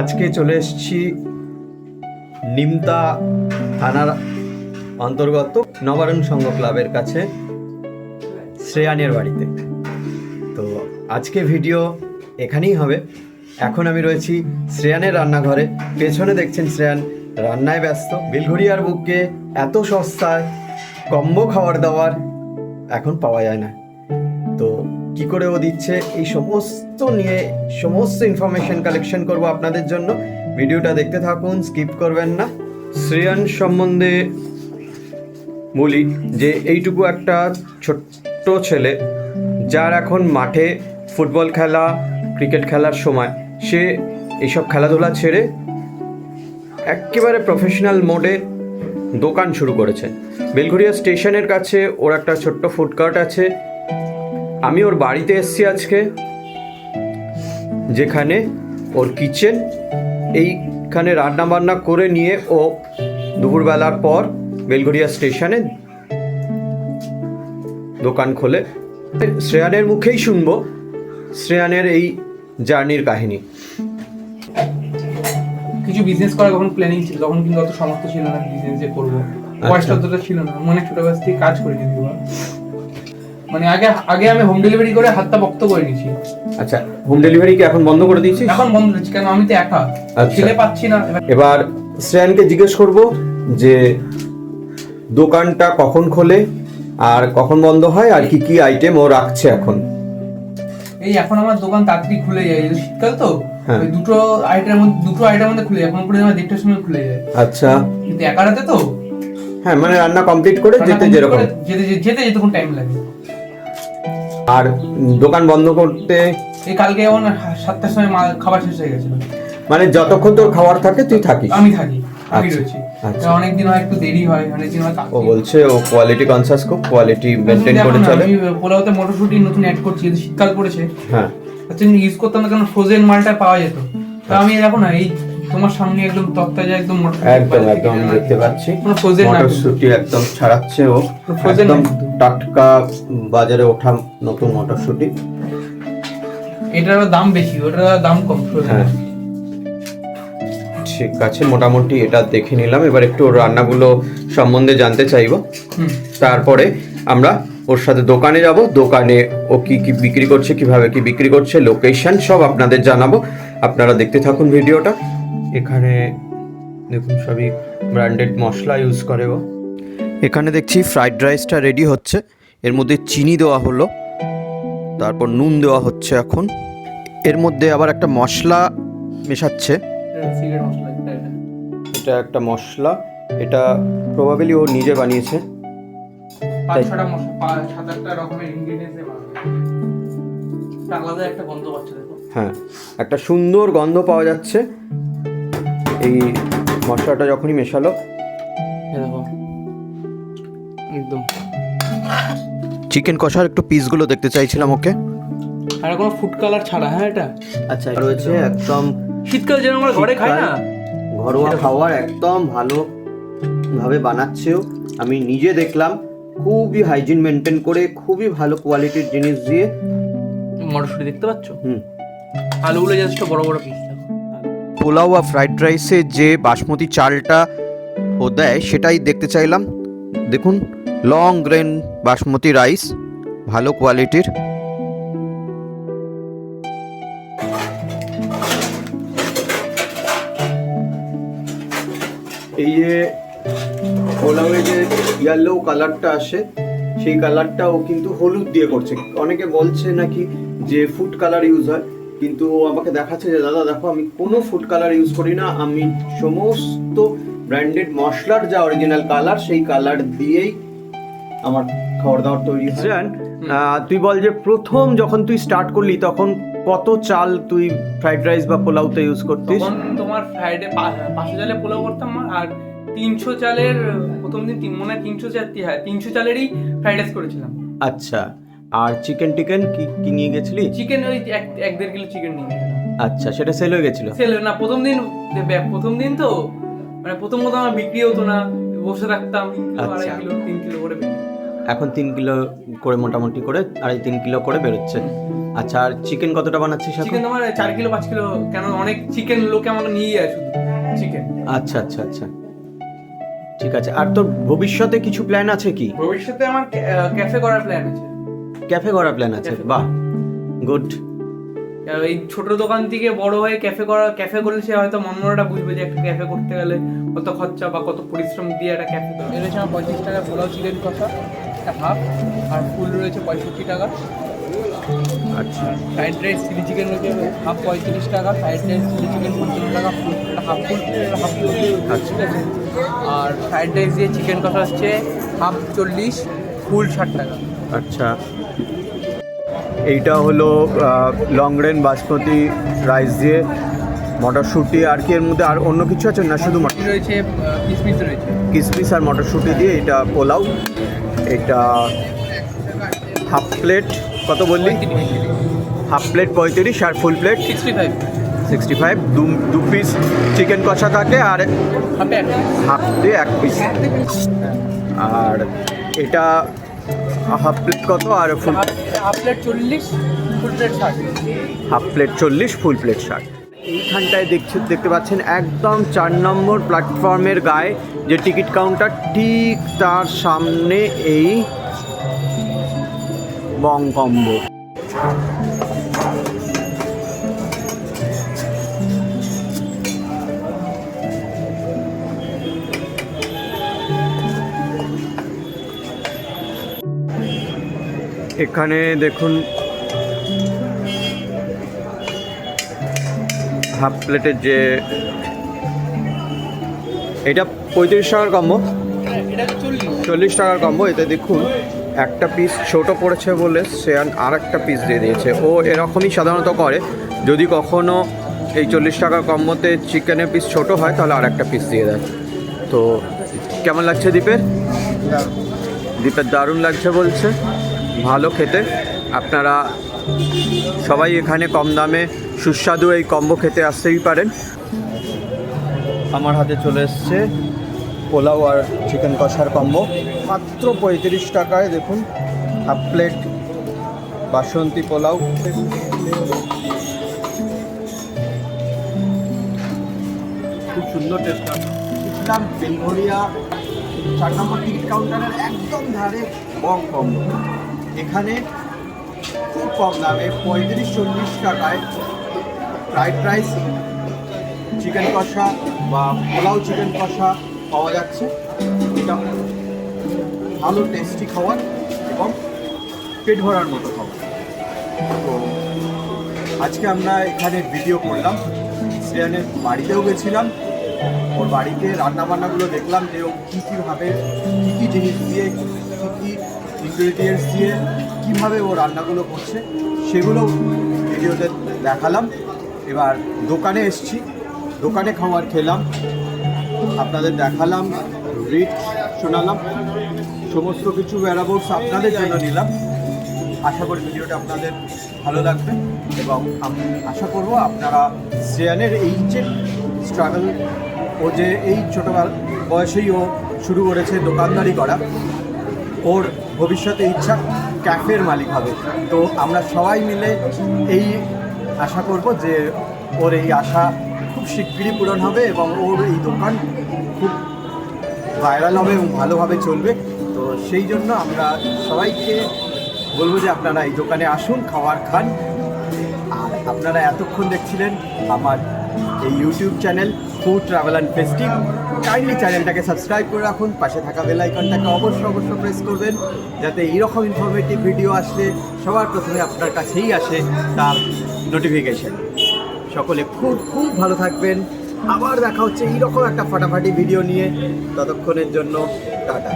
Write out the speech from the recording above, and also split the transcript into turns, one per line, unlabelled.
আজকে চলে এসেছি নিমতা থানার অন্তর্গত নবারণ সংঘ ক্লাবের কাছে, শ্রেয়ানের বাড়িতে। তো আজকে ভিডিও এখানেই হবে। এখন আমি রয়েছি শ্রেয়ানের রান্নাঘরে। পেছনে দেখছেন শ্রেয়ান রান্নায় ব্যস্ত। বেলঘড়িয়ার বুকে এত সস্তায় কম্বো খাবার দাবার এখন পাওয়া যায় না। তো কি করে ও দিচ্ছে? এই সমস্ত নিয়ে সমস্ত ইনফরমেশন কালেকশন করব আপনাদের জন্য। ভিডিওটা দেখতে থাকুন স্কিপ করবেন না। শ্রেয়ান সম্বন্ধে বলি যে, এইটুকু একটা ছোট্ট ছেলে, যার এখন মাঠে ফুটবল খেলা, ক্রিকেট খেলার সময়। সে এইসব খেলাধুলা ছেড়ে একেবারে প্রফেশনাল মোডে দোকান শুরু করেছে। বেলঘড়িয়া স্টেশনের কাছে ওর একটা ছোট্ট ফুডকার্ট আছে। আমি ওর বাড়িতে এসেছি আজকে যেখানে ওর কিচেন এইখানে রান্না বান্না করে নিয়ে ও দুপুরবেলার পর বেলঘড়িয়া স্টেশনে দোকান খোলে। শ্রেয়ানের মুখেই শুনব শ্রেয়ানের এই জার্নির কাহিনী।
কিছু বিজনেস করার কখন প্ল্যানিং ছিল? তখন কিন্তু অত সমর্থ ছিল না বিজনেস যে করব। বয়সটা অতটা ছিল না। মনে ছোটবেলা থেকে কাজ করে বাবা। মানে আগে আগে আমি হোম ডেলিভারি করে হাতটা বক্ত করে নিয়েছি।
আচ্ছা হোম ডেলিভারি কি এখন বন্ধ করে দিয়েছিস?
এখন বন্ধ হচ্ছে কেন? আমি তো একা।
আচ্ছা।
ছেলে পাচ্ছি না। এবার
শ্রেয়ানকে জিজ্ঞেস করব যে দোকানটা কখন খোলে আর কখন বন্ধ হয় আর কি কি আইটেম ও রাখছে এখন?
এই এখন আমার দোকান তাড়াতাড়ি খুলে যায় শীতকাল তো
হ্যাঁ।
দুটো আইটেমের মধ্যে দুটো আইটেমের মধ্যে খুলে যায় এখন করে আমার দেড়টার সময় খুলে যায়।
আচ্ছা।
কিন্তু একা রাতে তো?
হ্যাঁ মানে রান্না কমপ্লিট করে যেতে যেরকম।
যেতে যেতে- যেতে যেতক্ষণ টাইম লাগে।
আর দোকান বন্ধ করতে
এই কালকে যেমন সাতটার সময় মা- খাবার শেষ হয়ে গেছিল।
মানে যতক্ষণ তোর খাবার থাকে তুই থাকিস?
আমি থাকি আমি
আচ্ছা,
রয়েছি।
আচ্ছা।
অনেক দিন হয় একটু দেরি হয় হয়
ও বলছে ও কোয়ালিটি কনসাস খুব কোয়ালিটি মেনটেন
দেখো
করে চলে।
পোলাওতে মটরশুঁটি নতুন অ্যাড করছি শীতকাল পড়েছে।
হ্যাঁ।
হচ্ছে ইউজ করতাম না কারণ ফ্রোজেন মালটা পাওয়া যেত। তা আমি দেখো না এই তোমার সামনে একদম তত্তাজা একদম
একদম একদম দেখতে পাচ্ছি। মটরশুটি একদম ছাড়াচ্ছে ও। একদম টাটকা বাজারে ওঠা নতুন মটরশুটি।
এটার দাম বেশি ওটার দাম কম।
হ্যাঁ। ঠিক আছে মোটামুটি এটা দেখে নিলাম। এবার একটু রান্নাগুলো সম্বন্ধে জানতে চাইব। তারপরে আমরা ওর সাথে দোকানে যাব। দোকানে ও কি কি বিক্রি করছে কীভাবে কি বিক্রি করছে লোকেশন সব আপনাদের জানাব। আপনারা দেখতে থাকুন ভিডিওটা। এখানে দেখুন সবই ব্র্যান্ডেড মশলা ইউজ করে ও। এখানে দেখছি ফ্রাইড রাইসটা রেডি হচ্ছে। এর মধ্যে চিনি দেওয়া হলো। তারপর নুন দেওয়া হচ্ছে এখন। এর মধ্যে আবার একটা মশলা মেশাচ্ছে।
এটা
একটা মশলা। এটা প্রবাবলি ও নিজে বানিয়েছে। হ্যাঁ একটা সুন্দর গন্ধ পাওয়া যাচ্ছে। এই মশলাটা যখনই মেশালো।
দেখো। একদম।
চিকেন কষার একটু পিসগুলো দেখতে চাইছিলাম ওকে।
আর কোনো ফুড কালার ছাড়া হ্যাঁ এটা?
আচ্ছা রয়েছে একদম
শীতকাল যেন আমরা ঘরে খাই না?
ঘরোয়া খাবার একদম ভালো ভাবে বানাচ্ছেও। আমি নিজে দেখলাম খুবই হাইজিন মেনটেন করে খুবই ভালো কোয়ালিটির জিনিস দিয়ে।
মটরশুঁটি দেখতে পাচ্ছ?
হুম।
আলুগুলো জাস্ট বড় বড় পিস
পোলাও বা ফ্রাইড রাইসে যে বাসমতি চালটা ও দেয়, সেটাই দেখতে চাইলাম। দেখুন লং গ্রেন বাসমতি রাইস, ভালো কোয়ালিটির এই যে পোলাওয়ে যে ইয়েলো কালারটা আসে, সেই কালারটা ও কিন্তু হলুদ দিয়ে করছে। অনেকে বলছে নাকি যে ফুড কালার ইউজ হয়। কিন্তু ও আমাকে দেখাচ্ছে যে দাদা দেখো আমি কোনো ফুড কালার ইউজ করি না আমি সমস্ত ব্র্যান্ডেড মশলার যা অরিজিনাল কালার সেই কালার দিয়েই আমার খাবার দাবার তৈরি হয়। তুই বল যে প্রথম যখন তুই স্টার্ট করলি তখন কত চাল তুই ফ্রাইড রাইস বা পোলাওতে ইউজ করতিস?
তোমার ফ্রাইডে পাঁচশো চালে পোলাও করতাম আর তিনশো চালের প্রথম দিন তিন মনে হয় তিনশো চার হ্যাঁ তিনশো চালেরই ফ্রাইড রাইস করেছিলাম।
আচ্ছা। আর চিকেন টিকেন কি কি নিয়ে গেছিলি?
চিকেন ওই এক এক দেড় কিলো চিকেন নিয়ে গেছিলাম।
আচ্ছা সেটা সেল হয়ে গেছিল?
সেল না প্রথম দিন প্রথম দিন তো মানে প্রথম প্রথম আমার বিক্রি হতো না বসে রাখতাম আড়াই
আচ্ছা।
কিলো তিন কিলো করে
এখন তিন কিলো করে মোটামুটি করে আড়াই তিন কিলো করে বেরোচ্ছে। আচ্ছা আর চিকেন কতটা বানাচ্ছিস এখন?
চিকেন তোমার চার কিলো পাঁচ কিলো কেন অনেক চিকেন লোকে আমাকে নিয়ে যায় শুধু চিকেন
আচ্ছা আচ্ছা আচ্ছা। ঠিক আছে আর তোর ভবিষ্যতে কিছু প্ল্যান আছে কি?
ভবিষ্যতে আমার ক্যাফে করার প্ল্যান আছে।
ক্যাফে করার প্ল্যান আছে।
Cafe।
বাহ গুড
এই ছোট দোকান থেকে বড় হয়ে ক্যাফে করা ক্যাফে করলে সে হয়তো মন মনমরাটা বুঝবে যে একটা ক্যাফে করতে গেলে কত খরচা বা কত পরিশ্রম দিয়ে একটা ক্যাফে করা এর রয়েছে আমার পঁয়ত্রিশ টাকা পোলাও চিকেন কষা একটা হাফ আর ফুল রয়েছে পঁয়ষট্টি টাকা।
আচ্ছা।
ফ্রাইড রাইস চিলি চিকেন রয়েছে হাফ পঁয়ত্রিশ টাকা ফ্রাইড রাইস চিলি চিকেন পঞ্চান্ন টাকা ফুল হাফ ফুল হাফ ফুল
আচ্ছা।
ঠিক আছে? আর ফ্রাইড রাইস দিয়ে চিকেন কষা হচ্ছে হাফ চল্লিশ ফুল ষাট টাকা।
আচ্ছা। এইটা হলো লং রেন বাসমতি রাইস দিয়ে মটরশুঁটি আর কি এর মধ্যে আর অন্য কিছু আছে? না শুধু মটর
রয়েছে কিসমিস রয়েছে।
কিসমিস আর মটরশুঁটি দিয়ে এটা পোলাও। এটা হাফ প্লেট কত বললি? হাফ প্লেট পঁয়ত্রিশ আর full plate
sixty five
sixty five দু দু পিস চিকেন কষা থাকে আর
হাফে
হাফ দিয়ে এক পিস আর এটা হাফ প্লেট কত আর ফুল?
হাফ প্লেট চল্লিশ ফুল প্লেট ষাট।
হাফ প্লেট চল্লিশ ফুল প্লেট ষাট। এইখানটায় দেখছি দেখতে পাচ্ছেন একদম চার নম্বর প্ল্যাটফর্মের গায়ে যে টিকিট কাউন্টার ঠিক তার সামনে এই বংকম্ব এখানে দেখুন হাফ প্লেটের যে এটা পঁয়ত্রিশ টাকার কম্বো
চল্লিশ
টাকার কম্বো এতে দেখুন একটা পিস ছোট পড়েছে বলে সে আর একটা পিস দিয়ে দিয়েছে। ও এরকমই সাধারণত করে। যদি কখনো এই চল্লিশ টাকার কম্বোতে চিকেনের পিস ছোট হয় তাহলে আর একটা পিস দিয়ে দেয় তো কেমন লাগছে দীপের? দীপের দারুণ লাগছে বলছে। ভালো খেতে। আপনারা সবাই এখানে কম দামে সুস্বাদু এই কম্বো খেতে আসতেই পারেন। আমার হাতে চলে এসছে পোলাও আর চিকেন কষার কম্বো। মাত্র পঁয়ত্রিশ টাকায় দেখুন, হাফ প্লেট বাসন্তী পোলাও। খুব সুন্দর টেস্ট বেলঘরিয়া চার নম্বর টিকিট কাউন্টারের একদম ধারে বং কম্বো। এখানে খুব কম দামে পঁয়ত্রিশ চল্লিশ টাকায় ফ্রাইড রাইস, চিকেন কষা বা পোলাও চিকেন কষা পাওয়া যাচ্ছে। এটা ভালো টেস্টি খাবার এবং পেট ভরার মতো খাবার। তো আজকে আমরা এখানে ভিডিও করলাম। শ্রেয়ানের বাড়িতেও গেছিলাম। ওর বাড়িতে রান্নাবান্নাগুলো দেখলাম যে ও কী কীভাবে, কী কী জিনিস দিয়ে, কী কী ইনগ্রেডিয়েন্টস দিয়ে কীভাবে ও রান্নাগুলো করছে, সেগুলো ভিডিওতে দেখালাম। এবার দোকানে এসছি। দোকানে খাবার খেলাম। আপনাদের দেখালাম, রিট শোনালাম, সমস্ত কিছু ব্যারাবোর্ডস আপনাদের জন্য নিলাম। আশা করি ভিডিওটা আপনাদের ভালো লাগবে এবং আমি আশা করব আপনারা শ্রেয়ানের এই যে স্ট্রাগল ও যে এই ছোটোবেলা বয়সেই ও শুরু করেছে দোকানদারি করা ওর ভবিষ্যতে ইচ্ছা ক্যাফের মালিক হবে। তো আমরা সবাই মিলে এই আশা করব যে ওর এই আশা খুব শিগগিরই পূরণ হবে এবং ওর এই দোকান খুব ভাইরাল হবে এবং ভালোভাবে চলবে। তো সেই জন্য আমরা সবাইকে বলব যে আপনারা এই দোকানে আসুন খাবার খান। আর আপনারা এতক্ষণ দেখছিলেন আমার এই YouTube channel Food Travel and Festive kindly চ্যানেলটাকে সাবস্ক্রাইব করে রাখুন, পাশে থাকা বেল আইকনটাকে অবশ্যই অবশ্যই প্রেস করবেন, যাতে এইরকম ইনফরমেটিভ ভিডিও আসলে সবার প্রথমে আপনার কাছেই আসে তার নোটিফিকেশান সকলে খুব খুব ভালো থাকবেন। আবার দেখা হচ্ছে এইরকম একটা ফাটাফাটি ভিডিও নিয়ে। ততক্ষণের জন্য টাটা।